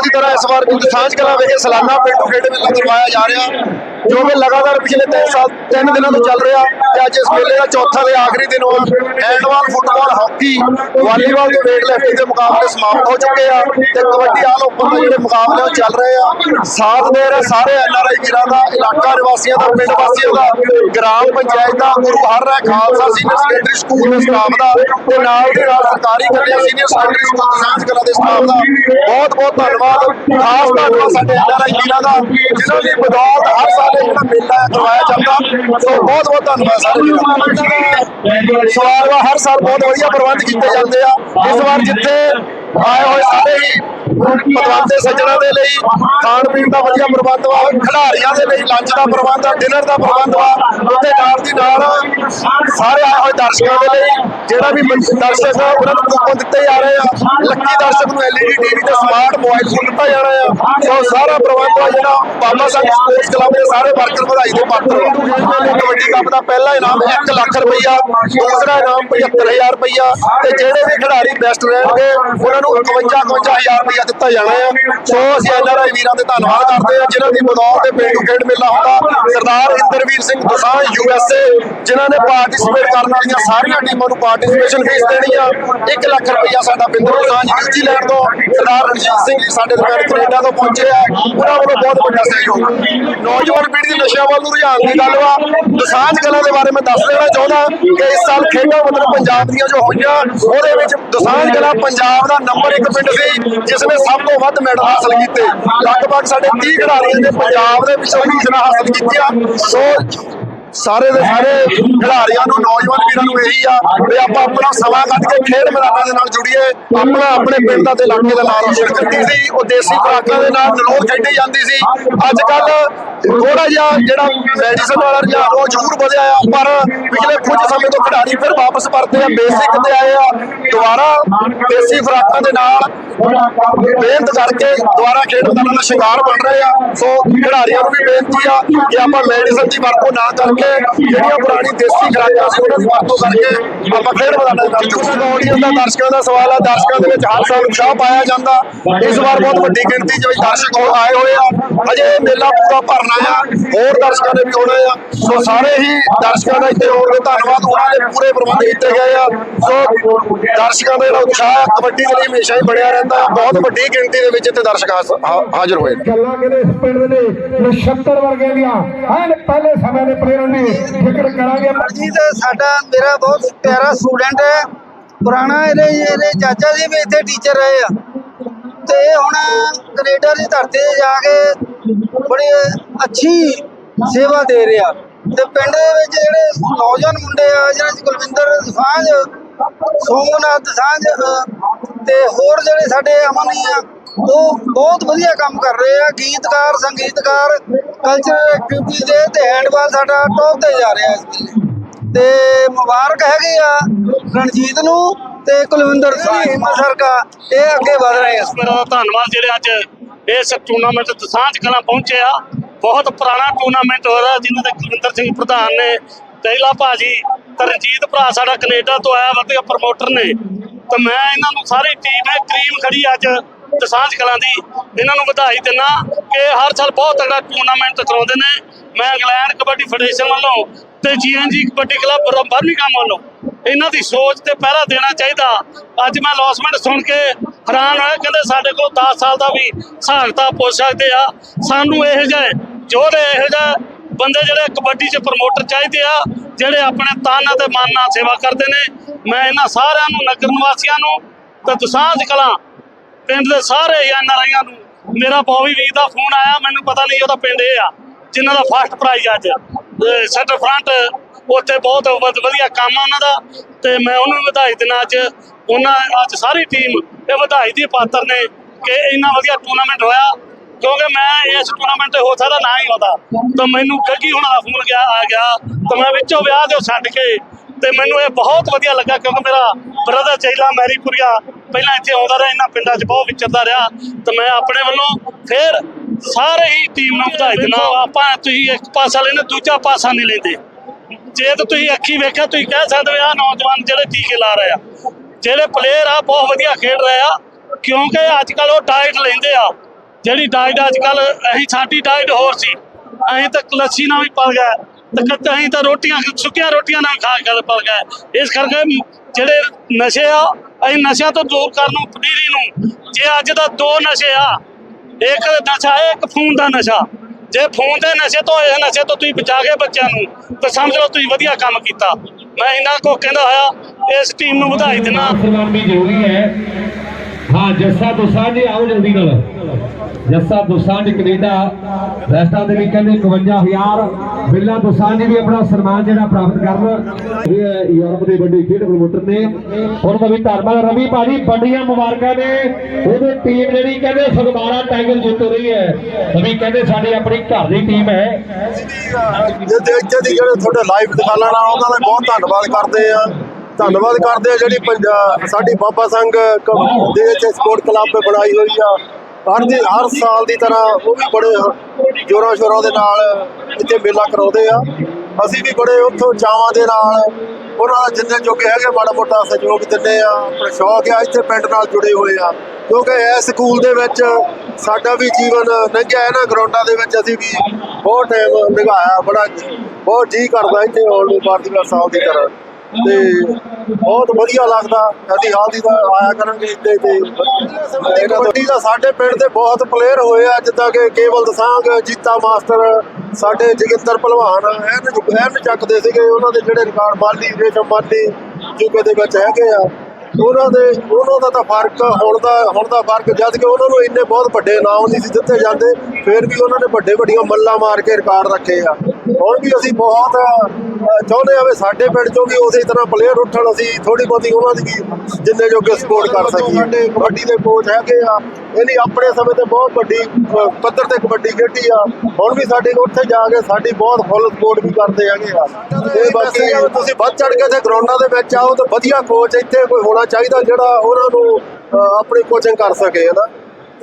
ਦੀ ਤਰ੍ਹਾਂ ਇਸ ਵਾਰ ਵੀ ਸਾਂਝ ਕਲਾ ਵਿੱਚ ਸਾਲਾਨਾ ਪਿੰਡੂ ਖੇਡ ਮੇਲਾ ਕਰਵਾਇਆ ਜਾ ਰਿਹਾ, ਜੋ ਕਿ ਲਗਾਤਾਰ ਪਿਛਲੇ 3 ਸਾਲ 3 ਦਿਨਾਂ ਤੋਂ ਚੱਲ ਰਿਹਾ ਤੇ ਅੱਜ ਇਸ ਮੇਲੇ ਦਾ ਚੌਥਾ ਤੇ ਆਖਰੀ ਦਿਨ ਹੋਇਆ ਹੈਂਡਬਾਲ, ਫੁੱਟਬਾਲ, ਹਾਕੀ, ਵਾਲੀਬਾਲ ਤੇ ਵੇਟ ਲਿਫਟਿੰਗ ਦੇ ਮੁਕਾਬਲੇ ਸਮਾਪਤ ਹੋ ਚੁੱਕੇ ਆ ਤੇ ਕਬੱਡੀ ਆਲ ਓਪਨ ਦੇ ਜਿਹੜੇ ਮੁਕਾਬਲੇ ਉਹ ਚੱਲ ਰਹੇ ਆ। ਸਾਥ ਦੇ ਰਹੇ ਸਾਰੇ ਐਨਆਰਆਈ ਵੀਰਾਂ ਦਾ, ਇਲਾਕਾ ਨਿਵਾਸੀਆਂ ਦਾ, ਪਿੰਡ ਵਾਸੀਆਂ ਦਾ, ਗ੍ਰਾਮ ਪੰਚਾਇਤ ਦਾ, Guru Har Rai Khalsa senior secondary school ਦੇ ਸਟਾਫ ਦਾ ਤੇ ਨਾਲ ਦੀ ਨਾਲ ਸਰਕਾਰੀ ਕੰਨਿਆ ਸੀਨੀਅਰ ਸੈਕੰਡਰੀ ਸਕੂਲ ਸਾਂਝ ਕਲਾ ਦੇ ਸਟਾਫ ਦਾ। ਬਹੁਤ ਬਹੁਤ ਧੰਨਵਾਦ। ਖਾਸ ਧੰਨਵਾਦ ਸਾਡੇ ਐਨਆਰਆਈ ਵੀਰਾਂ ਦਾ, ਜਿਨ੍ਹਾਂ ਦੀ ਬਦੌਲਤ ਹਰ ਸਾਲ ਇਹ ਜਿਹੜਾ ਮੇਲਾ ਹੈ ਕਰਵਾਇਆ ਜਾਂਦਾ, ਸੋ ਬਹੁਤ ਬਹੁਤ ਧੰਨਵਾਦ ਸਾਰੇ ਵੀਰਾਂ ਦਾ। ਸਵਾਲ ਹਰ ਸਾਲ ਬਹੁਤ ਵਧੀਆ ਪ੍ਰਬੰਧ ਕੀਤੇ ਜਾਂਦੇ ਆ। ਇਸ ਵਾਰ ਜਿੱਥੇ ਆਏ ਹੋਏ ਸਾਰੇ ਹੀ ਪਤਵੰਤੇ ਸੱਜਣਾ ਦੇ ਲਈ, ਖਾਣ ਪੀਣ ਦਾ ਵਧੀਆ ਪ੍ਰਬੰਧ ਵਾ, ਖਿਡਾਰੀਆਂ ਦੇ ਲਈ ਲੰਚ ਦਾ ਪ੍ਰਬੰਧ ਆ ਡਿਨਰ ਦਾ ਪ੍ਰਬੰਧ ਵਾ ਤੇ ਨਾਲ ਦੀ ਨਾਲ ਸਾਰੇ ਆਏ ਹੋਏ ਦਰਸ਼ਕਾਂ ਦੇ ਲਈ, ਜਿਹੜਾ ਵੀ ਦਰਸ਼ਕ ਆ, ਉਹਨਾਂ ਨੂੰ ਕੂਪਨ ਦਿੱਤੇ ਜਾ ਰਹੇ ਆ। ਲੱਕੀ ਦਰਸ਼ਕ ਨੂੰ ਐਲਈਡੀ ਟੀਵੀ ਤੇ ਸਮਾਰਟ ਮੋਬਾਈਲ ਫੋਨ ਦਿੱਤਾ ਜਾ ਰਿਹਾ ਆ। ਸੋ ਸਾਰਾ ਪ੍ਰਬੰਧ ਆ ਜਿਹੜਾ ਬਾਬਾ ਸਾਹਿਬ ਸਪੋਰਟਸ ਕਲੱਬ ਦੇ ਸਾਰੇ ਵਰਕਰ ਵਧਾਈ ਦੇ ਪਾਤਰ ਕਬੱਡੀ ਕੱਪ ਦਾ ਪਹਿਲਾ ਇਨਾਮ 1 ਲੱਖ ਰੁਪਈਆ, ਦੂਸਰਾ ਇਨਾਮ 75000 ਰੁਪਈਆ, ਤੇ ਜਿਹੜੇ ਵੀ ਖਿਡਾਰੀ ਬੈਸਟ ਰਹਿਣਗੇ, ਉਹਨਾਂ ਨੂੰ 51 51000 ਰੁਪਈਆ ਦਿੱਤਾ ਜਾਣਾ ਆ। ਸੋ ਅਸੀਂ ਐਨਆਰਆਈ ਵੀਰਾਂ ਦੇ ਧੰਨਵਾਦ ਕਰਦੇ ਹਾਂ, ਜਿਨ੍ਹਾਂ ਦੀ ਬਦੌਲਤ ਤੇ ਪਿੰਡੂ ਖੇਡ ਮੇਲਾ ਹੁੰਦਾ। ਸਰਦਾਰ ਇੰਦਰਵੀਰ ਸਿੰਘ ਦਸਾਂਝ ਯੂਐਸਏ ਜਿਨ੍ਹਾਂ ਨੇ ਪਾਰਟਿਸਿਪੇਟ ਕਰਨ ਵਾਲੀਆਂ ਸਾਰੀਆਂ ਟੀਮਾਂ ਨੂੰ ਪਾਰਟਿਸਿਪੇਸ਼ਨ ਫੀਸ ਦੇਣੀ ਆ। 1 ਲੱਖ ਰੁਪਈਆ ਸਾਡਾ ਬਿੰਦਰ ਦਸਾਂਝ ਨਿਊਜ਼ੀਲੈਂਡ ਤੋਂ ਸਰਦਾਰ ਰਣਜੀਤ ਸਿੰਘ ਜੀ ਸਾਡੇ ਦਰਮਿਆਨ ਕੈਨੇਡਾ ਤੋਂ ਪਹੁੰਚੇ ਆ ਉਹਨਾਂ ਵੱਲੋਂ ਬਹੁਤ ਵੱਡਾ ਸਹਿਯੋਗ। ਨੌਜਵਾਨ ਪੀੜ੍ਹੀ ਦੇ ਨਸ਼ਿਆਂ ਵੱਲ ਨੂੰ ਰੁਝਾਨ ਦੀ ਗੱਲ ਵਾ। ਦਸਾਂਝ ਕਲਾਂ ਦੇ ਬਾਰੇ ਮੈਂ ਦੱਸ ਦੇਣਾ ਚਾਹੁੰਦਾ ਕਿ ਇਸ ਸਾਲ ਖੇਡਾਂ ਮਤਲਬ ਪੰਜਾਬ ਦੀਆਂ ਜੋ ਹੋਈਆਂ, ਉਹਦੇ ਵਿੱਚ ਦਸਾਂਝ ਕਲਾਂ ਪੰਜਾਬ ਦਾ ਨੰਬਰ 1 ਪਿੰਡ ਸੀ, ਜਿਸ ਨੇ ਸਭ ਤੋਂ ਵੱਧ ਮੈਡਲ ਹਾਸਲ ਕੀਤੇ। ਲਗਭਗ ਸਾਡੇ 30 ਖਿਡਾਰੀਆਂ ਨੇ ਪੰਜਾਬ ਦੇ ਵਿੱਚੋਂ ਪੋਜੀਸ਼ਨਾਂ ਹਾਸਲ ਕੀਤੀਆਂ। ਸੋ ਸਾਰੇ ਦੇ ਸਾਰੇ ਖਿਡਾਰੀਆਂ ਨੂੰ, ਨੌਜਵਾਨ ਵੀਰਾਂ ਨੂੰ ਇਹੀ ਆ ਵੀ ਆਪਾਂ ਆਪਣਾ ਸਮਾਂ ਕੱਢ ਕੇ ਖੇਡ ਮੈਦਾਨਾਂ ਦੇ ਨਾਲ ਜੁੜੀਏ। ਆਪਣਾ, ਆਪਣੇ ਪਿੰਡ ਦਾ ਤੇ ਇਲਾਕੇ ਦਾ ਨਾਮ ਰੋਸ਼ਨ ਕਰਦੀ ਸੀ। ਉਹ ਦੇਸੀ ਖੁਰਾਕਾਂ ਦੇ ਨਾਲ ਨਲੋਰ ਖੇਡੀ ਜਾਂਦੀ ਸੀ। ਅੱਜ ਕੱਲ ਥੋੜਾ ਜਿਹਾ ਜਿਹੜਾ ਮੈਡੀਸਨ ਵਾਲਾ ਰੁਝਾਨ, ਉਹ ਜ਼ਰੂਰ ਵਧਿਆ ਆ। ਪਰ ਪਿਛਲੇ ਕੁਝ ਸਮੇਂ ਤੋਂ ਖਿਡਾਰੀ ਫਿਰ ਵਾਪਸ ਪਰਤੇ ਆ ਬੇਸਿਕ ਤੇ ਆਏ ਆ। ਦੁਬਾਰਾ ਦੇਸੀ ਖੁਰਾਕਾਂ ਦੇ ਨਾਲ ਮਿਹਨਤ ਕਰਕੇ ਦੁਬਾਰਾ ਖੇਡ ਮੈਦਾਨਾਂ ਦਾ ਸ਼ਿਕਾਰ ਬਣ ਰਹੇ ਆ। ਸੋ ਖਿਡਾਰੀਆਂ ਨੂੰ ਵੀ ਬੇਨਤੀ ਆ ਕਿ ਆਪਾਂ ਮੈਡੀਸਨ ਦੀ ਵਰਤੋਂ ਨਾ ਕਰਕੇ ਜਿਹੜੀਆਂ ਪੁਰਾਣੀ ਦੇਸੀ ਖੁਰਾਕਾਂ ਸੀ ਉਹਨਾਂ ਦੀ ਵਰਤੋਂ ਕਰਕੇ ਆਪਾਂ ਖੇਡ ਮੈਦਾਨਾਂ ਦੇ ਨਾਲ ਆਡੀਅנס ਦਾ ਦਰਸ਼ਕਾਂ ਦਾ ਸਵਾਲ ਆ। ਦਰਸ਼ਕਾਂ ਦੇ ਵਿੱਚ ਹਰ ਸਾਲ ਉਤਸ਼ਾਹ ਪਾਇਆ ਜਾਂਦਾ। ਇਸ ਵਾਰ ਬਹੁਤ ਵੱਡੀ ਗਿਣਤੀ 'ਚ ਵੀ ਦਰਸ਼ਕ ਆਏ ਹੋਏ ਆ। ਅਜੇ ਮੇਲਾ ਪੂਰਾ ਭਰਨਾ ਆ, ਹੋਰ ਦਰਸ਼ਕਾਂ ਨੇ ਵੀ ਆਉਣਾ ਆ। ਸੋ ਸਾਰੇ ਹੀ ਦਰਸ਼ਕਾਂ ਦਾ ਇੱਥੇ ਆਉਣ ਦੇ ਧੰਨਵਾਦ। ਉਹਨਾਂ ਦੇ ਪੂਰੇ ਪ੍ਰਬੰਧ ਕੀਤੇ ਗਏ ਆ। ਸੋ ਦਰਸ਼ਕਾਂ ਦਾ ਜਿਹੜਾ ਉਤਸ਼ਾਹ ਕਬੱਡੀ ਦੇ ਲਈ ਹਮੇਸ਼ਾ ਹੀ ਬਣਿਆ ਰਹਿੰਦਾ। ਬਹੁਤ ਵੱਡੀ ਗਿਣਤੀ ਦੇ ਵਿੱਚ ਇੱਥੇ ਦਰਸ਼ਕ ਹਾਜ਼ਰ ਹੋਏ ਗੱਲਾਂ ਕਿਤੇ ਪਿੰਡ ਦੇ ਨਛੱਤਰ ਵਰਗੇ ਦੀਆਂ। ਐਨ ਪਹਿਲੇ ਸਮੇਂ ਦੇ ਪਲੇਅਰਾਂ ਦੀ ਜ਼ਿਕਰ ਕਰਾਂਗੇ ਅਰਜੀਤ ਸਾਡਾ, ਮੇਰਾ ਬਹੁਤ ਪਿਆਰਾ ਸਟੂਡੈਂਟ ਹੈ। ਪੁਰਾਣਾ ਇਹਦੇ ਇਹਦੇ ਚਾਚਾ ਜੀ ਵੀ ਇੱਥੇ ਟੀਚਰ ਰਹੇ ਆ। ਤੇ ਹੁਣ ਕੈਨੇਡਾ ਦੀ ਧਰਤੀ ਤੇ ਜਾ ਕੇ ਬੜੀ ਅੱਛੀ ਸੇਵਾ ਦੇ ਰਿਹਾ ਤੇ ਪਿੰਡ ਦੇ ਵਿੱਚ ਜਿਹੜੇ ਨੌਜਵਾਨ ਮੁੰਡੇ ਆ ਜਿਹਨਾਂ ਕੁਲਵਿੰਦਰ ਸਾਂਝ, ਸੋਮਨਾਥ ਸਾਂਝ, ਤੇ ਹੋਰ ਜਿਹੜੇ ਸਾਡੇ ਅਮਨੀ ਆ, ਉਹ ਬਹੁਤ ਵਧੀਆ ਕੰਮ ਕਰ ਰਹੇ ਆ। ਗੀਤਕਾਰ, ਸੰਗੀਤਕਾਰ ਕਲਚਰਲ ਐਕਟੀਵਿਟੀ ਦੇ ਤੇ ਹੈਂਡਬਾਲ ਸਾਡਾ ਟੌਪ ਤੇ ਜਾ ਰਿਹਾ ਇਸ ਵੇਲੇ ਤੇ ਮੁਬਾਰਕ ਹੈਗੀ ਆ ਰਣਜੀਤ ਨੂੰ ਤੇ ਕੁਲਵਿੰਦਰ ਸਿੰਘ ਹਿੰਮਤ ਸਰਕਾ ਇਹ ਅੱਗੇ ਵਧ ਰਹੇ ਆ। ਮੇਰਾ ਧੰਨਵਾਦ ਜਿਹੜੇ ਅੱਜ ਇਸ ਟੂਰਨਾਮੈਂਟ ਸਾਂਝ ਕਲਾਂ ਪਹੁੰਚੇ ਆ। ਬਹੁਤ ਪੁਰਾਣਾ ਟੂਰਨਾਮੈਂਟ ਹੋ ਰਿਹਾ ਜਿਨ੍ਹਾਂ ਦੇ ਕੁਲਵਿੰਦਰ ਸਿੰਘ ਪ੍ਰਧਾਨ ਨੇ। ਤੈਲਾ ਭਾਜੀ, ਤਰਨਜੀਤ ਭਰਾ ਸਾਡਾ ਕੈਨੇਡਾ ਤੋਂ ਆਇਆ, ਵਧੀਆ ਪ੍ਰਮੋਟਰ ਨੇ। ਤੇ ਮੈਂ ਇਹਨਾਂ ਨੂੰ ਸਾਰੀ ਟੀਮ ਹੈ ਕਰੀਮ ਖੜੀ ਅੱਜ ਤੇ ਸਾਂਝ ਕਲਾਂ ਦੀ। ਇਹਨਾਂ ਨੂੰ ਵਧਾਈ ਦਿੰਦਾ। ਕਿ ਹਰ ਸਾਲ ਬਹੁਤ ਤਗੜਾ ਟੂਰਨਾਮੈਂਟ ਕਰਾਉਂਦੇ ਨੇ। ਮੈਂ ਇੰਗਲੈਂਡ ਕਬੱਡੀ ਫੈਡਰੇਸ਼ਨ ਵੱਲੋਂ ਤੇ ਜੀਐਨਜੀ ਕਬੱਡੀ ਕਲੱਬ ਬਰਮਿੰਘਮ ਵੱਲੋਂ ਇਹਨਾਂ ਦੀ ਸੋਚ ਤੇ ਪਹਿਰਾ ਦੇਣਾ ਚਾਹੀਦਾ। ਅੱਜ ਮੈਂ ਲੌਸਮੈਂਟ ਸੁਣ ਕੇ ਹੈਰਾਨ ਹੋਇਆ, ਕਹਿੰਦੇ ਸਾਡੇ ਕੋਲ 10 ਸਾਲ ਦਾ ਵੀ ਸਹਾਇਤਾ ਪੁੱਛ ਸਕਦੇ ਆ। ਸਾਨੂੰ ਇਹੋ ਜਿਹੇ ਜੋੜੇ ਇਹੋ ਜਿਹੇ ਬੰਦੇ ਜਿਹੜੇ ਕਬੱਡੀ 'ਚ ਪ੍ਰਮੋਟਰ ਚਾਹੀਦੇ ਆ, ਜਿਹੜੇ ਆਪਣੇ ਤਨ ਅਤੇ ਮਨ ਨਾਲ ਸੇਵਾ ਕਰਦੇ ਨੇ। ਮੈਂ ਇਹਨਾਂ ਸਾਰਿਆਂ ਨੂੰ, ਨਗਰ ਨਿਵਾਸੀਆਂ ਨੂੰ ਤੇ ਦੁਸਾਂਝ ਕਲਾਂ, ਪਿੰਡ ਦੇ ਸਾਰੇ ਐਨਆਰਆਈਆਂ ਨੂੰ ਮੇਰਾ ਬੋਵੀ ਵੀਰ ਦਾ ਫੋਨ ਆਇਆ, ਮੈਨੂੰ ਪਤਾ ਨਹੀਂ ਉਹਦਾ ਪਿੰਡ ਇਹ ਆ, ਜਿਨ੍ਹਾਂ ਦਾ ਫਸਟ ਪ੍ਰਾਈਜ਼ ਅੱਜ। ਸੈਂਟਰ ਫਰੰਟ ਉੱਥੇ ਬਹੁਤ ਵਧੀਆ ਕੰਮ ਆ ਉਹਨਾਂ ਦਾ, ਤੇ ਮੈਂ ਉਹਨਾਂ ਨੂੰ ਵਧਾਈ ਦੇਣਾ ਅੱਜ। ਉਹਨਾਂ, ਅੱਜ ਸਾਰੀ ਟੀਮ ਇਹ ਵਧਾਈ ਦੀ ਪਾਤਰ ਨੇ ਕਿ ਇੰਨਾ ਵਧੀਆ ਟੂਰਨਾਮੈਂਟ ਹੋਇਆ, ਕਿਉਂਕਿ ਮੈਂ ਇਸ ਟੂਰਨਾਮੈਂਟ ਤੇ ਹੋ ਸਕਦਾ ਨਾ ਹੀ ਹੁੰਦਾ ਤਾਂ ਮੈਨੂੰ ਗੱਗੀ ਹੁਣਾਂ ਦਾ ਫੋਨ ਗਿਆ, ਆ ਗਿਆ, ਤਾਂ ਮੈਂ ਵਿੱਚੋਂ ਵਿਆਹ ਦੇ ਛੱਡ ਕੇ। ਤੇ ਮੈਨੂੰ ਇਹ ਬਹੁਤ ਵਧੀਆ ਲੱਗਾ ਕਿਉਂਕਿ ਮੇਰਾ ਬ੍ਰਦਰ ਚੈਲਾ ਮੈਰੀਪੁਰੀਆ ਪਹਿਲਾਂ ਇੱਥੇ ਆਉਂਦਾ ਰਿਹਾ, ਇਹਨਾਂ ਪਿੰਡਾਂ 'ਚ ਬਹੁਤ ਵਿਚਰਦਾ ਰਿਹਾ। ਤੇ ਮੈਂ ਆਪਣੇ ਵੱਲੋਂ ਫਿਰ ਸਾਰੇ ਹੀ ਟੀਮ ਨੂੰ ਵਧਾਈ ਦਿੰਦਾ ਆਪਾਂ ਤੁਸੀਂ ਇੱਕ ਪਾਸਾ ਲੈਂਦੇ, ਦੂਜਾ ਪਾਸਾ ਨਹੀਂ ਲੈਂਦੇ। ਜੇ ਤਾਂ ਤੁਸੀਂ ਅੱਖੀ ਵੇਖਿਆ, ਤੁਸੀਂ ਕਹਿ ਸਕਦੇ ਹੋ ਆ ਨੌਜਵਾਨ ਜਿਹੜੇ ਟੀਕੇ ਲਾ ਰਹੇ ਆ, ਜਿਹੜੇ ਪਲੇਅਰ ਆ, ਬਹੁਤ ਵਧੀਆ ਖੇਡ ਰਹੇ ਆ। ਕਿਉਂਕਿ ਅੱਜ ਕੱਲ ਉਹ ਡਾਈਟ ਲੈਂਦੇ ਆ। ਜਿਹੜੀ ਡਾਈਟ ਅੱਜ ਕੱਲ ਅਸੀਂ ਸਾਡੀ ਡਾਈਟ ਹੋਰ ਸੀ। ਅਸੀਂ ਤਾਂ ਲੱਸੀ ਨਾਲ ਵੀ ਪਲ ਗਏ। ਤੇ ਅਸੀਂ ਤਾਂ ਰੋਟੀਆਂ ਸੁੱਕੀਆਂ ਰੋਟੀਆਂ ਨਾਲ ਖਾ ਕੇ ਪਲ ਗਏ। ਇਸ ਕਰਕੇ ਜਿਹੜੇ ਨਸ਼ੇ ਆ, ਅਸੀਂ ਨਸ਼ਿਆਂ ਤੋਂ ਦੂਰ ਕਰਨ ਨੂੰ, ਪਨੀਰੀ ਨੂੰ, ਜੇ ਅੱਜ ਦਾ ਦੋ ਨਸ਼ੇ ਆ, ਇੱਕ ਨਸ਼ਾ ਹੈ ਇੱਕ ਫੋਨ ਦਾ ਨਸ਼ਾ। ਜੇ ਫੋਨ ਦੇ ਨਸ਼ੇ ਤੋਂ ਇਹ ਨਸ਼ੇ ਤੋਂ ਤੁਸੀਂ ਬਚਾ ਕੇ ਬੱਚਿਆਂ ਨੂੰ, ਤਾਂ ਸਮਝ ਲਓ ਤੁਸੀਂ ਵਧੀਆ ਕੰਮ ਕੀਤਾ। ਮੈਂ ਇਹਨਾਂ ਕੋ ਕਹਿੰਦਾ ਹੋਇਆ, ਇਸ ਟੀਮ ਨੂੰ ਵਧਾਈ ਦੇਣਾ। ਸਨਮਾਨ ਜ਼ਰੂਰੀ ਹੈ। ਹਾਂ, ਜੱਸਾ ਦੋਸਾਂਝ ਜੀ, ਆਓ ਜਲਦੀ ਨਾਲ। ਜੱਸਾ ਦੋਸਾਂਝ ਕੈਨੇਡਾ ਰੈਸਟਾਂ ਦੇ ਵੀ ਕਹਿੰਦੇ 51000 ਬਿੱਲਾ ਦੋਸਾਂਝ ਵੀ ਆਪਣਾ ਸਨਮਾਨ ਜਿਹੜਾ ਪ੍ਰਾਪਤ ਕਰਨ, ਇਹ ਯੂਰਪ ਦੇ ਵੱਡੇ ਖੇਡ ਪ੍ਰਮੋਟਰ ਨੇ। ਉਹਨਾਂ ਦਾ ਵੀ ਧੰਨਵਾਦ ਰਵੀ ਭਾਜੀ ਬੜੀਆਂ ਮੁਬਾਰਕਾਂ ਨੇ। ਉਹਦੇ ਟੀਮ ਜਿਹੜੀ ਕਹਿੰਦੇ ਸਗਮਾਰਾ ਟਾਈਗਰ ਜਿੱਤ ਰਹੀ ਹੈ। ਰਵੀ ਕਹਿੰਦੇ ਸਾਡੀ ਆਪਣੀ ਘਰ ਦੀ ਟੀਮ ਹੈ। ਜੇ ਦੇਖਦੇ ਦੀ ਜਿਹੜੇ ਤੁਹਾਡੇ ਲਾਈਵ ਦਿਖਾਲਣ ਆ ਉਹਨਾਂ ਦਾ ਬਹੁਤ ਧੰਨਵਾਦ ਕਰਦੇ ਆ। ਧੰਨਵਾਦ ਕਰਦੇ ਆ ਜਿਹੜੀ ਸਾਡੀ ਬਾਬਾ ਸੰਘ ਦੇ ਸਪੋਰਟ ਕਲੱਬ ਬਣਾਈ ਹੋਈ ਆ। ਹਰ ਦੀ ਹਰ ਸਾਲ ਦੀ ਤਰ੍ਹਾਂ ਉਹ ਵੀ ਬੜੇ ਜੋਰਾਂ ਸ਼ੋਰਾਂ ਦੇ ਨਾਲ ਇੱਥੇ ਮੇਲਾ ਕਰਾਉਂਦੇ ਆ। ਅਸੀਂ ਵੀ ਬੜੇ ਉੱਥੋਂ ਚਾਵਾਂ ਦੇ ਨਾਲ ਉਹਨਾਂ ਦਾ ਜਿੰਨੇ ਜੋਗੇ ਹੈਗੇ ਮਾੜਾ ਮੋਟਾ ਸਹਿਯੋਗ ਦਿੰਦੇ ਆ ਆਪਣੇ ਸ਼ੌਕ ਆ ਇੱਥੇ ਪਿੰਡ ਨਾਲ ਜੁੜੇ ਹੋਏ ਆ। ਕਿਉਂਕਿ ਇਸ ਸਕੂਲ ਦੇ ਵਿੱਚ ਸਾਡਾ ਵੀ ਜੀਵਨ ਲੰਘਿਆ, ਇਹਨਾਂ ਗਰਾਊਂਡਾਂ ਦੇ ਵਿੱਚ ਅਸੀਂ ਵੀ ਬਹੁਤ ਟਾਈਮ ਲੰਘਾਇਆ, ਬੜਾ ਬਹੁਤ ਜੀ ਕਰਦਾ ਇੱਥੇ ਆਉਣ ਨੂੰ ਬਾਰਦੀਵਾਰ ਸਾਲ ਦੀ ਤਰ੍ਹਾਂ। ਤੇ ਬਹੁਤ ਵਧੀਆ ਲੱਗਦਾ। ਅਸੀਂ ਹਾਲ ਦੀ ਆਇਆ ਕਰਾਂਗੇ ਇੱਥੇ ਤੇ। ਇਹਨਾਂ ਕਬੱਡੀ ਦਾ ਸਾਡੇ ਪਿੰਡ ਦੇ ਬਹੁਤ ਪਲੇਅਰ ਹੋਏ ਆ, ਜਿੱਦਾਂ ਕਿ ਕੇਵਲ ਦਸਾਂਗ, ਜੀਤਾ ਮਾਸਟਰ, ਸਾਡੇ ਜੋਗਿੰਦਰ ਭਲਵਾਨ, ਐਨ ਐਨ ਚੱਕਦੇ ਸੀਗੇ। ਉਹਨਾਂ ਦੇ ਜਿਹੜੇ ਰਿਕਾਰਡ ਮਾਲੀ, ਰੇਸ਼ਮ ਮਾਲੀ ਯੂਕੇ ਦੇ ਵਿੱਚ ਹੈਗੇ ਆ। ਉਹਨਾਂ ਦੇ, ਉਹਨਾਂ ਦਾ ਤਾਂ ਫ਼ਰਕ ਹੁਣ ਦਾ ਹੁਣ ਦਾ ਫ਼ਰਕ, ਜਦ ਕਿ ਉਹਨਾਂ ਨੂੰ ਇੰਨੇ ਬਹੁਤ ਵੱਡੇ ਇਨਾਮ ਨਹੀਂ ਸੀ ਦਿੱਤੇ ਜਾਂਦੇ, ਫਿਰ ਵੀ ਉਹਨਾਂ ਨੇ ਵੱਡੇ ਵੱਡੀਆਂ ਮੱਲਾਂ ਮਾਰ ਕੇ ਰਿਕਾਰਡ ਰੱਖੇ ਆ। ਹੁਣ ਵੀ ਅਸੀਂ ਬਹੁਤ ਚਾਹੁੰਦੇ ਆ ਵੀ ਸਾਡੇ ਪਿੰਡ ਚੋਂ ਵੀ ਉਸੇ ਤਰ੍ਹਾਂ ਪਲੇਅਰ ਉੱਠਣ ਅਸੀਂ ਥੋੜੀ ਬਹੁਤੀ ਉਹਨਾਂ ਦੀ ਵੀ ਜਿੰਨੇ ਜੋਗੇ ਸਪੋਰਟ ਕਰ ਸਕੀਏ। ਸਾਡੇ ਕਬੱਡੀ ਦੇ ਕੋਚ ਹੈਗੇ ਆ। ਇਹਨੀ ਆਪਣੇ ਸਮੇਂ ਤੇ ਬਹੁਤ ਵੱਡੀ ਪੱਧਰ ਤੇ ਕਬੱਡੀ ਖੇਡੀ ਆ। ਹੁਣ ਵੀ ਸਾਡੇ ਉੱਥੇ ਜਾ ਕੇ ਸਾਡੀ ਬਹੁਤ ਫੁੱਲ ਸਪੋਰਟ ਵੀ ਕਰਦੇ ਹੈਗੇ ਆ। ਤੇ ਬਾਕੀ ਤੁਸੀਂ ਵੱਧ ਚੜ ਕੇ ਤੇ ਗਰਾਊਂਡਾਂ ਦੇ ਵਿੱਚ ਆਓ ਤੇ ਵਧੀਆ ਕੋਚ ਇੱਥੇ ਕੋਈ ਹੋਣਾ ਚਾਹੀਦਾ ਜਿਹੜਾ ਉਹਨਾਂ ਨੂੰ ਆਪਣੀ ਕੋਚਿੰਗ ਕਰ ਸਕੇ ਹਨਾ?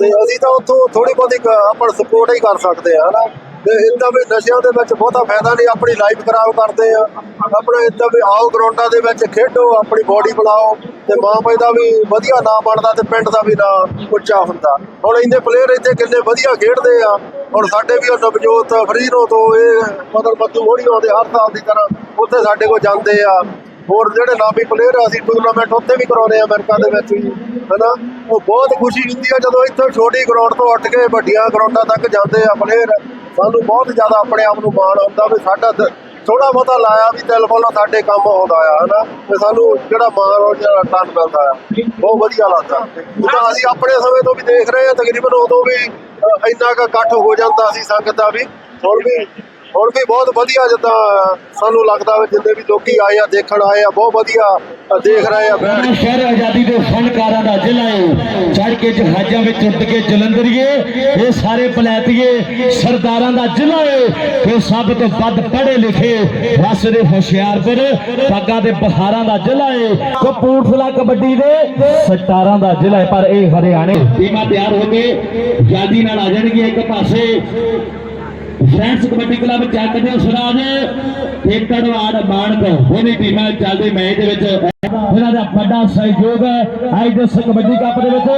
ਤੇ ਅਸੀਂ ਤਾਂ ਉੱਥੋਂ ਥੋੜੀ ਬਹੁਤੀ ਆਪਾਂ ਸਪੋਰਟ ਹੀ ਕਰ ਸਕਦੇ ਆ ਹਨਾ? ਤੇ ਇਦਾਂ ਵੀ ਨਸ਼ਿਆਂ ਦੇ ਵਿੱਚ ਬਹੁਤਾ ਫਾਇਦਾ ਨਹੀਂ, ਆਪਣੀ ਲਾਈਫ ਖਰਾਬ ਕਰਦੇ ਆ। ਆਪਣਾ ਇਦਾਂ ਵੀ ਆਓ ਗਰਾਊਂਡਾਂ ਦੇ ਵਿੱਚ ਖੇਡੋ, ਆਪਣੀ ਬੋਡੀ ਬਣਾਓ ਤੇ ਮਾਂ ਪਿਓ ਦਾ ਵੀ ਵਧੀਆ ਨਾਂ ਬਣਦਾ ਤੇ ਪਿੰਡ ਦਾ ਵੀ ਨਾਂ ਉੱਚਾ ਹੁੰਦਾ। ਹੁਣ ਇੰਨੇ ਪਲੇਅਰ ਇੱਥੇ ਕਿੰਨੇ ਵਧੀਆ ਖੇਡਦੇ ਆ। ਹੁਣ ਸਾਡੇ ਵੀ ਉਹ ਨਵਜੋਤ ਫਰੀਰੋ ਤੋਂ ਇਹ ਮਤਲਬ ਬੱਦੂ ਹੋਣੀ ਆਉਂਦੇ, ਹਰ ਸਾਲ ਦੀ ਤਰ੍ਹਾਂ ਉੱਥੇ ਸਾਡੇ ਕੋਲ ਜਾਂਦੇ ਆ। ਹੋਰ ਜਿਹੜੇ ਨਾਮੀ ਪਲੇਅਰ ਆ, ਅਸੀਂ ਟੂਰਨਾਮੈਂਟ ਉੱਥੇ ਵੀ ਕਰਾਉਂਦੇ ਆ ਅਮਰੀਕਾ ਦੇ ਵਿੱਚ ਵੀ, ਹਨਾ? ਉਹ ਬਹੁਤ ਖੁਸ਼ੀ ਹੁੰਦੀ ਆ ਜਦੋਂ ਇੱਥੋਂ ਛੋਟੀ ਗਰਾਊਂਡ ਤੋਂ ਉੱਠ ਕੇ ਵੱਡੀਆਂ ਗਰਾਊਂਡਾਂ ਤੱਕ ਜਾਂਦੇ ਆ ਪਲੇਅਰ ਸਾਨੂੰ ਬਹੁਤ ਜ਼ਿਆਦਾ ਆਪਣੇ ਆਪ ਨੂੰ ਮਾਣ ਆਉਂਦਾ ਵੀ ਸਾਡਾ ਥੋੜਾ ਬਹੁਤਾ ਲਾਇਆ ਵੀ ਦਿਲ ਵੱਲੋਂ ਸਾਡੇ ਕੰਮ ਆਉਂਦਾ ਆ, ਹਨਾ? ਤੇ ਸਾਨੂੰ ਜਿਹੜਾ ਮਾਣ ਉਹ ਜਿਹੜਾ ਟਨ ਮਿਲਦਾ ਆ, ਬਹੁਤ ਵਧੀਆ ਲੱਗਦਾ। ਤਾਂ ਅਸੀਂ ਆਪਣੇ ਸਮੇਂ ਤੋਂ ਵੀ ਦੇਖ ਰਹੇ ਆ, ਤਕਰੀਬਨ ਉਦੋਂ ਵੀ ਇੰਨਾ ਕੁ ਇਕੱਠ ਹੋ ਜਾਂਦਾ ਸੀ ਸੰਗਤ ਦਾ ਵੀ। ਹੁਣ ਵੀ ਹੁਣ ਵੀ ਬਹੁਤ ਵਧੀਆ ਜਿੱਦਾਂ ਸਾਨੂੰ ਲੱਗਦਾ ਵੀ ਜਿੰਨੇ ਵੀ ਲੋਕੀ ਆਏ ਆ, ਦੇਖਣ ਆਏ ਆ, ਬਹੁਤ ਵਧੀਆ ਦੇਖ ਰਹੇ ਆ। ਸ਼ਹਿਰ ਆਜ਼ਾਦੀ ਦੇ ਫਨਕਾਰਾਂ ਦਾ ਜ਼ਿਲ੍ਹਾ ਹੈ। ਚੜ ਕੇ ਜਹਾਜ਼ਾਂ ਵਿੱਚ ਉੱਡ ਕੇ ਜਲੰਧਰੀਏ, ਇਹ ਸਾਰੇ ਬਲੈਤੀਏ ਸਰਦਾਰਾਂ ਦਾ ਜ਼ਿਲ੍ਹਾ ਹੈ ਇਹ ਸਭ ਤੋਂ ਵੱਧ ਪੜ੍ਹੇ ਲਿਖੇ ਵਸਦੇ ਹੁਸ਼ਿਆਰਪੁਰ, ਪੱਗਾਂ ਦੇ ਬਹਾਰਾਂ ਦਾ ਜ਼ਿਲ੍ਹਾ ਹੈ। ਕਪੂਰਥਲਾ ਕਬੱਡੀ ਦੇ ਸਟਾਰਾਂ ਦਾ ਜ਼ਿਲ੍ਹਾ ਹੈ, ਪਰ ਇਹ ਹਰਿਆਣੇ ਟੀਮਾਂ ਤਿਆਰ ਹੋ ਕੇ ਜਲਦੀ ਨਾਲ ਆ ਜਾਣਗੀਆਂ ਇੱਕ ਪਾਸੇ। ਫਰੈਂਡਸ ਕਬੱਡੀ ਕਲੱਬ ਚੱਕ ਦੇ ਸੁਰਾਜ ਤੇ ਕੜਵਾੜ ਮਾਨਕ ਹੋਣੀ ਟੀਮਾਂ ਚੱਲਦੇ ਮੈਚ ਦੇ ਵਿੱਚ। ਇਹਨਾਂ ਦਾ ਵੱਡਾ ਸਹਿਯੋਗ ਹੈ ਅੱਜ ਦੇ ਕਬੱਡੀ ਕੱਪ ਦੇ ਵਿੱਚ।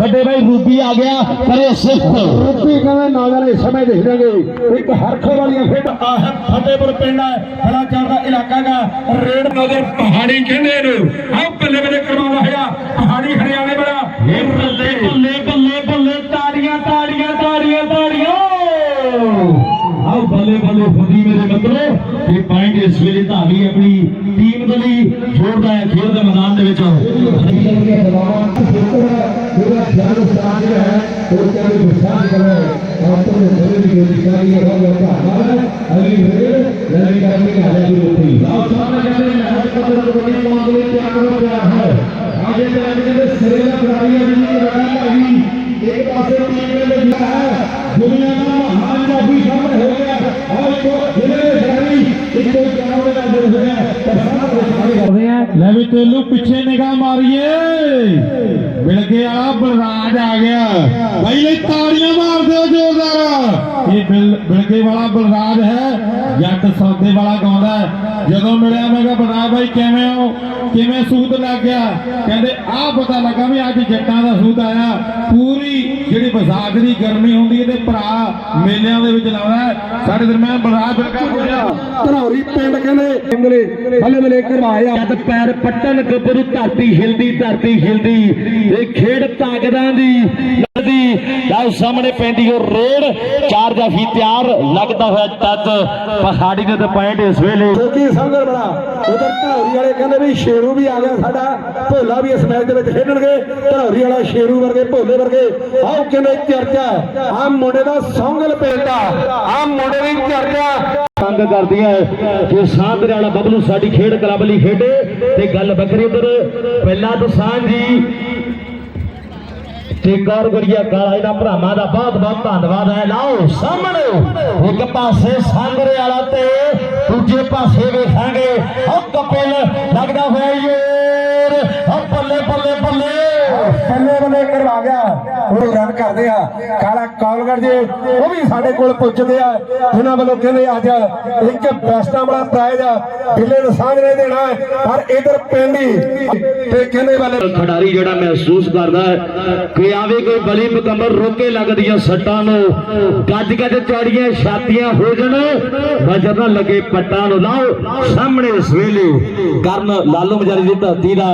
ਵੱਡੇ ਭਾਈ ਰੂਬੀ ਆ ਗਿਆ ਪਰ ਇਹ ਸਿਫਤ ਰੂਪੀ ਕਹਿੰਦੇ ਨਾਲ ਇਸ ਸਮੇਂ ਦੇਖ ਲਾਂਗੇ ਇੱਕ ਹਰਖੋ ਵਾਲੀਆਂ ਖੇਡ ਆ ਹੈ ਫਤਿਹਪੁਰ ਪਿੰਡ ਹੈ ਬੜਾ ਚੱਲਦਾ ਇਲਾਕਾ ਦਾ ਰੇਡ ਨਜ਼ਰ ਪਹਾੜੀ ਕਹਿੰਦੇ ਇਹਨੂੰ। ਆਹ ਬੱਲੇ ਬੱਲੇ ਕਰਵਾਉਂਦਾ ਹੋਇਆ ਪਹਾੜੀ ਹਰਿਆਣੇ ਵਾਲਾ। ਇਹ ਬੱਲੇ ਬੱਲੇ ਬੱਲੇ ਬੱਲੇ ਤਾੜੀਆਂ ਤਾੜੀਆਂ ਤਾੜੀਆਂ। ਬੱਲੇ ਬੱਲੇ ਹੁੰਦੀ ਮੇਰੇ ਮਿੱਤਰੋ ਇਹ ਪੁਆਇੰਟ ਇਸ ਵੇਲੇ ਧਾਵੀ ਆਪਣੀ ਟੀਮ ਦੇ ਲਈ ਜੋੜਦਾ ਹੈ ਖੇਡ ਦੇ ਮੈਦਾਨ ਦੇ ਵਿੱਚ ਪੂਰਾ ਖਿਆਲ ਸਾਥ ਹੈ ਉਹ ਕਹਿੰਦੇ ਵਿਸ਼ਾਲ ਕਰੋ ਆਪਣੇ ਬੜੇ ਦੀ ਅਧਿਕਾਰੀ ਹੋ ਗਿਆ ਹਮਾਰਾ ਅਗਲੀ ਵੇਲੇ ਲੜੀ ਕਰਨੀ ਹੈ ਜੀ ਰੋਟੀ ਆਪ ਸਾਹਮਣੇ ਕਹਿੰਦੇ ਨੇ ਹਰ ਕਦਰ ਕਬੱਡੀ ਪਾਉਣ ਦੇ ਲਈ ਤਿਆਰ ਹੋ ਗਿਆ ਹੈ ਆਗੇ ਤੇ ਕਹਿੰਦੇ ਸਿਰੇ ਦਾ ਖਿਡਾਰੀ ਹੈ ਜੀ ਰਗਾ ਭਾਈ ਇੱਕ ਪਾਸੇ ਟੀਮ ਦੇ ਵਿੱਚ ਹੈ, ਦੁਨੀਆ ਦਾ ਮਹਾਨ ਜਾਫੀ ਸਾਹਮਣੇ ਹੋ ਗਿਆ ਔਰ ਇੱਕ ਜਿਹੜੇ ਖਿਡਾਰੀ ਇੱਕੋ ਜਾਨਵਰ ਦਾ ਦਿਲ ਹੋ ਗਿਆ ਦਰਸ਼ਕਾਂ ਦੇ ਸਾਰੇ ਕਰਦੇ ਆ ਲੈ ਵੀ ਤੇਲੂ ਪਿੱਛੇ ਨਿਗਾਹ ਮਾਰੀਏ। ਮਿਲਗੇ ਵਾਲਾ ਬਲਰਾਜ ਆ ਗਿਆ। ਭਾਈ ਲਈ ਤਾੜੀਆਂ ਮਾਰ ਦਿਓ ਜ਼ੋਰਦਾਰ। ਇਹ ਬਿਲ ਵਾਲਾ ਬਲਰਾਜ ਹੈ, ਜੱਟ ਸੌਦੇ ਵਾਲਾ ਗਾਉਂਦਾ ਜਦੋਂ ਮਿਲਿਆ, ਮੈਂ ਕਿਹਾ, ਬਣਾ ਭਾਈ ਕਿਵੇਂ ਹੋ? ਕਿਵੇਂ ਸੂਤ ਲੱਗ ਗਿਆ? ਕਹਿੰਦੇ, ਆਹ ਪਤਾ ਲੱਗਾ ਵੀ ਅੱਜ ਜੱਟਾਂ ਦਾ ਸੂਤ ਆਇਆ। ਪੂਰੀ ਜਿਹੜੀ ਵਿਸਾਖ ਦੀ ਗਰਮੀ ਹੁੰਦੀ ਹੈ ਤੇ ਭਰਾ ਮੇਲਿਆਂ ਦੇ ਵਿੱਚ ਲਾਉਂਦਾ। ਸਾਡੇ ਦਰਮਿਆਨ ਹੋਇਆ ਧਨੌਰੀ ਪਿੰਡ ਕਹਿੰਦੇ ਬੱਲੇ ਬੱਲੇ ਕਰਵਾਇਆ। ਜਦ ਪੈਰ ਪੱਟਣ ਗੱਭਰੂ ਧਰਤੀ ਹਿਲਦੀ ਧਰਤੀ ਹਿਲਦੀ। ਇਹ ਖੇਡ ਤਾਕਤਾਂ ਦੀ ਨਦੀ ਲਓ ਸਾਹਮਣੇ ਪੈਂਦੀ ਉਹ ਰੇਡ। ਚਾਰ ਜਾਫੀ ਤਿਆਰ ਲੱਗਦਾ ਹੋਇਆ ਟੱਚ ਪਹਾੜੀ ਦੇ ਤੇ ਪੁਆਇੰਟ ਇਸ ਵੇਲੇ। ਕਿਉਂਕਿ ਸੰਗਰ ਬੜਾ ਉਧਰ ਧਨੌਰੀ ਵਾਲੇ ਕਹਿੰਦੇ ਵੀ ਸ਼ੇਰੂ ਵੀ ਆ ਗਿਆ ਸਾਡਾ। ਭੋਲਾ ਵੀ ਇਸ ਮੈਚ ਦੇ ਵਿੱਚ ਖੇਡਣਗੇ। ਧਨੌਰੀ ਵਾਲਾ ਸ਼ੇਰੂ ਵਰਗੇ ਭੋਲੇ ਵਰਗੇ। ਆਹ ਕਹਿੰਦੇ ਚਰਚਾ ਆ ਮੁੰਡੇ ਦਾ ਸੰਗਲ ਪਿੰਡ ਆ ਮੁੰਡੇ ਦੀ ਚਰਚਾ। ਤੰਗ ਕਰਦੀ ਹੈ ਕਿ ਸਾਂਦਰੇ ਵਾਲਾ ਬਬਲੂ ਸਾਡੀ ਖੇਡ ਕਲੱਬ ਲਈ ਖੇਡੇ ਤੇ ਗੱਲ ਵੱਖਰੀ ਉਧਰ। ਪਹਿਲਾ ਦਸਾਂ ਜੀ ਤੇ ਗੌਰ ਕਾਲਾ, ਇਹਨਾਂ ਭਰਾਵਾਂ ਦਾ ਬਹੁਤ ਬਹੁਤ ਧੰਨਵਾਦ ਹੈ। ਲਾਓ, ਸਾਹਮਣੇ ਇੱਕ ਪਾਸੇ ਸਾਂਗਰੇ ਵਾਲਾ ਤੇ ਦੂਜੇ ਪਾਸੇ ਵੇਖਾਂਗੇ। ਉਹ ਕਪਿਲ ਲੱਗਦਾ ਹੋਇਆ ਯੋਰ ਉਹ ਬੱਲੇ ਬੱਲੇ ਬੱਲੇ ਬੱਲੇ ਬੱਲੇ ਕਰਵਾ ਗਿਆ। ਉਹ ਰਨ ਕਰਦੇ ਆ। ਕਾਲਾ ਕੌਲਗੜ ਜੀ ਉਹ ਵੀ ਸਾਡੇ ਕੋਲ ਪੁੱਜਦੇ ਆ। ਇਹਨਾਂ ਵੱਲੋਂ ਕਹਿੰਦੇ ਅੱਜ ਇੱਕ ਬੈਸਟਾਂ ਵਾਲਾ ਪ੍ਰਾਈਜ਼ ਆ। ਢਿੱਲੇ ਨੂੰ ਸਾਂਝਣੇ ਦੇਣਾ ਪਰ ਇਧਰ ਪੈਂਦੀ ਤੇ ਕਹਿੰਦੇ ਵਾਲੇ ਖਿਡਾਰੀ ਜਿਹੜਾ ਮਹਿਸੂਸ ਕਰਦਾ ਕਿ ਆਵੇ ਕੋਈ ਬਲੀ ਮੁਕੰਮਲ ਰੋਕੇ ਲੱਗਦੀਆਂ ਸੱਟਾਂ ਨੂੰ। ਗੱਜ ਗੱਜ ਚੌੜੀਆਂ ਛਾਤੀਆਂ ਹੋ ਜਣ। ਵਜਰ ਨਾ ਲੱਗੇ ਪੱਟਾਂ ਨੂੰ। ਲਾਓ ਸਾਹਮਣੇ ਇਸ ਵੇਲੇ ਕਰਨ ਲਾਲੂ ਮਜਾਰੀ ਦੀ ਧਰਤੀ ਦਾ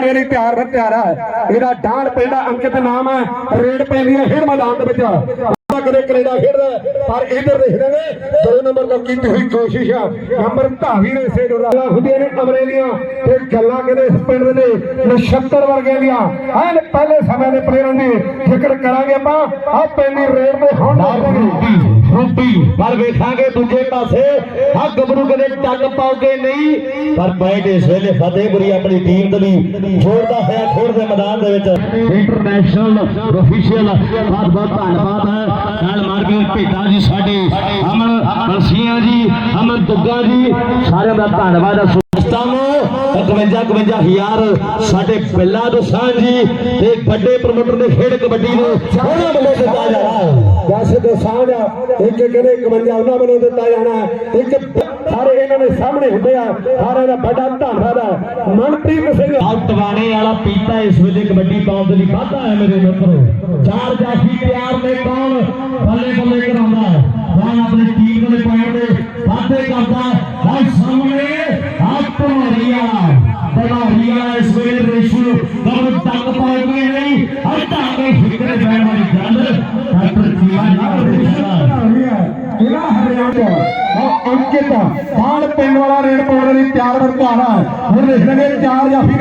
ਮੇਰੀ ਪਿਆਰ ਦਾ ਪਿਆਰਾ ਇਹਦਾ ਡਾਂਡ ਪਿੰਡ ਆ, ਅੰਕਿਤ ਨਾਮ ਹੈ ਰੇਡ ਪੈਂਦੀ ਹੈ ਖੇਡ ਮੈਦਾਨ ਦੇ ਵਿੱਚ। ਕਦੇ ਕੈਨੇਡਾ ਖੇਡਦਾ ਪਰ ਇਧਰ ਦੇਖਣਗੇ ਦੋ ਨੰਬਰ ਤੋਂ ਕੀਤੀ ਹੋਈ ਕੋਸ਼ਿਸ਼ ਆ ਨੰਬਰ ਧਾਵੀ ਨੇ ਸੇ ਡੋਲਾ ਹੁੰਦੀਆਂ ਨੇ ਦੀਆਂ ਤੇ ਗੱਲਾਂ ਕਹਿੰਦੇ ਇਸ ਪਿੰਡ ਦੇ ਨੇ ਨਛੱਤਰ ਵਰਗੇ ਦੀਆਂ। ਐਨ ਪਹਿਲੇ ਸਮੇਂ ਦੇ ਪਲੇਅਰਾਂ ਦੀ ਜ਼ਿਕਰ ਕਰਾਂਗੇ ਆਪਾਂ ਆ ਪੈਂਦੀ ਰੇਡ ਦੇ ਹੁਣ ਰੂਪੀ ਪਰ ਵੇਖਾਂਗੇ ਦੂਜੇ ਪਾਸੇ। ਆ ਗੱਭਰੂ ਕਦੇ ਟੱਕ ਪਾਉਗੇ ਨਹੀਂ। ਪਰ ਬੈਟ ਇਸ ਵੇਲੇ ਫਤਿਹਪੁਰੀ ਆਪਣੀ ਟੀਮ ਦੇ ਲਈ ਜੋੜਦਾ ਹੋਇਆ ਖੇਡ ਦੇ ਮੈਦਾਨ ਦੇ ਵਿੱਚ। ਇੰਟਰਨੈਸ਼ਨਲ ਅਫੀਸ਼ੀਅਲ ਬਹੁਤ ਬਹੁਤ ਧੰਨਵਾਦ ਹੈ। ਨਾਲ ਮਾਰਕੀਟ ਭੇਟਾ ਜੀ ਸਾਡੇ, ਅਮਨ ਬਰਸੀਆਂ ਜੀ, ਅਮਨ ਦੁੱਗਾ ਜੀ, ਸਾਰਿਆਂ ਦਾ ਧੰਨਵਾਦ ਹੈ। 51000 ਸਾਡੇ ਬਿੱਲਾ ਦੋਸਾਂ ਜੀ ਤੇ ਵੱਡੇ ਪ੍ਰਮੋਟਰ ਨੇ ਖੇਡ ਕਬੱਡੀ ਨੂੰ ਉਹਨਾਂ ਵੱਲੋਂ ਦਿੱਤਾ ਜਾਣਾ ਵੈਸੇ ਤਾਂ ਇੱਕ ਕਹਿੰਦੇ 51 ਉਹਨਾਂ ਵੱਲੋਂ ਦਿੱਤਾ ਜਾਣਾ ਇੱਕ ਸਾਰੇ ਇਹਨਾਂ ਦੇ ਸਾਹਮਣੇ ਹੁੰਦੇ ਆ, ਸਾਰਿਆਂ ਦਾ ਵੱਡਾ ਧੰਨਵਾਦ ਹੈ ਮਨਪ੍ਰੀਤ ਸਿੰਘ ਆਹ ਵਾਲਾ ਪੀਤਾ ਇਸ ਵੇਲੇ ਕਬੱਡੀ ਪਾਉਣ ਦੇ ਲਈ ਵਾਧਾ ਹੈ ਮੇਰੇ ਮਿੱਤਰੋ। ਚਾਰ ਜਾਫੀ ਤਿਆਰ ਨੇ ਕੌਣ? ਬੱਲੇ ਬੱਲੇ ਕਰਾਉਂਦਾ ਹੈ। ਕੌਣ ਟੀਮ ਦੇ ਪੁਆਇੰਟ ਵਾਧੇ ਕਰਦਾ ਹੈ। ਸਾਹਮਣੇ, ਆਹ ਵਾਲਾ ਟਵਾਣੀ ਇਸ ਵੇਲੇ ਰੇਸ਼ੂ ਦਮ ਤੱਕ ਪਾਉਗੇ ਨਹੀਂ ਹਟਾ ਕੇ ਫਿਕਰੇ ਬੈਣ ਵਾਲੀ ਗੱਲ। ਡਾਕਟਰ ਜੀਵਾ ਜੀ ਦਾ ਹਰਿਆਣਾ ਅੰਕਿਤ ਬਾਲ ਪਿੰਡ ਵਾਲਾ ਰੇਡ ਪਾਉਣ ਲਈ ਤਿਆਰ ਵਰਤਾਰਾ। ਹੁਣ ਲਿਖਣਗੇ ਚਾਰ ਜਾਫੀ